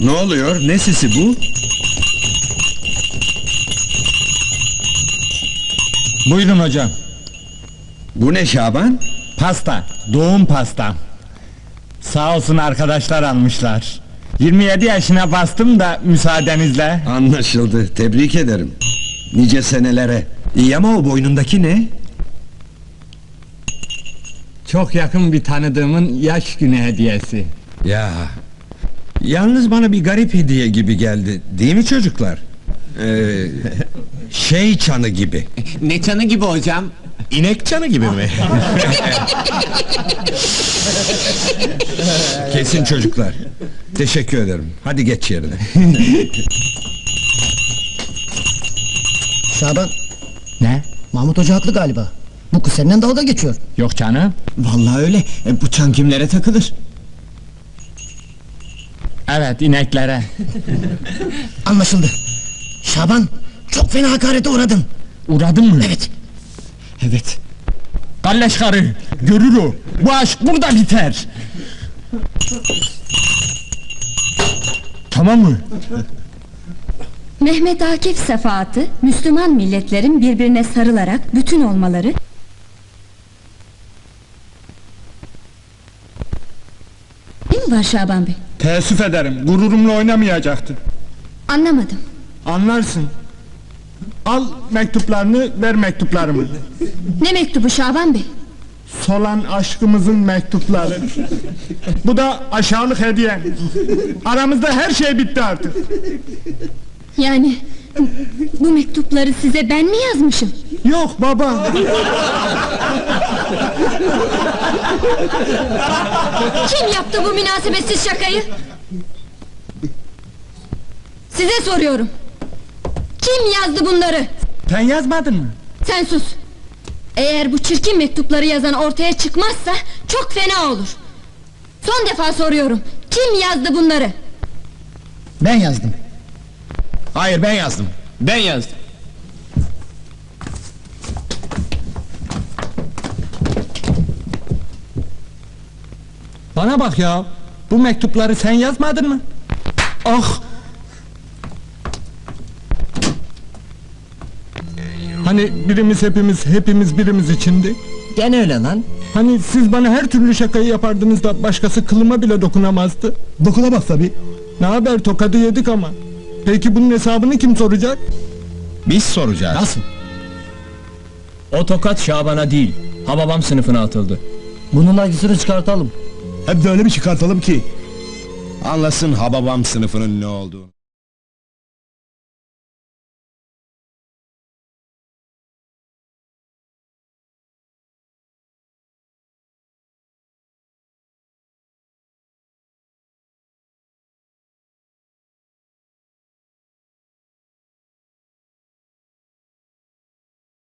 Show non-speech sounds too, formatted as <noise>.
Ne oluyor? Ne sesi bu? Buyurun hocam. Bu ne Şaban? Pasta, doğum pasta. Sağ olsun arkadaşlar almışlar. 27 yaşına bastım da müsaadenizle. Anlaşıldı. Tebrik ederim. Nice senelere. İyi ama o boynundaki ne? Çok yakın bir tanıdığımın yaş günü hediyesi. Ya. Yalnız bana bir garip hediye gibi geldi. Değil mi çocuklar? Ee, şey çanı gibi. Ne çanı gibi hocam? İnek çanı gibi mi? Kesin çocuklar. Teşekkür ederim. Hadi geç yerine. Şaban, Ne? Mahmut Hoca haklı galiba. Bu kız seninle dalga geçiyor. Yok canım. Vallahi öyle. E, bu çan kimlere takılır? Evet ineklere. <laughs> Anlaşıldı. Şaban, çok fena hakarete uğradın. Uğradın mı? Evet, Evet. Kalleş karı, görür o. Bu aşk burada biter. Tamam mı? Mehmet Akif sefaatı, Müslüman milletlerin birbirine sarılarak bütün olmaları Değil mi var Şaban Bey? Teessüf ederim, gururumla oynamayacaktın. Anlamadım. Anlarsın. Al mektuplarını, ver mektuplarımı. Ne mektubu Şaban Bey? Solan aşkımızın mektupları. Bu da aşağılık hediyen. Aramızda her şey bitti artık. Yani bu mektupları size ben mi yazmışım? Yok baba. Kim yaptı bu münasebetsiz şakayı? Size soruyorum. Kim yazdı bunları? Sen yazmadın mı? Sen sus. Eğer bu çirkin mektupları yazan ortaya çıkmazsa çok fena olur. Son defa soruyorum. Kim yazdı bunları? ben yazdım. Hayır ben yazdım. Ben yazdım. Bana bak ya. Bu mektupları sen yazmadın mı? Ah! Hani birimiz hepimiz, hepimiz birimiz içindi. Gene öyle lan. Hani siz bana her türlü şakayı yapardınız da başkası kılıma bile dokunamazdı. Dokunamaz tabi. Ne haber tokadı yedik ama. Peki bunun hesabını kim soracak? Biz soracağız. Nasıl? O tokat Şaban'a değil, Hababam sınıfına atıldı. Bunun acısını çıkartalım. Hem de öyle bir çıkartalım ki Anlasın Hababam sınıfının ne olduğunu.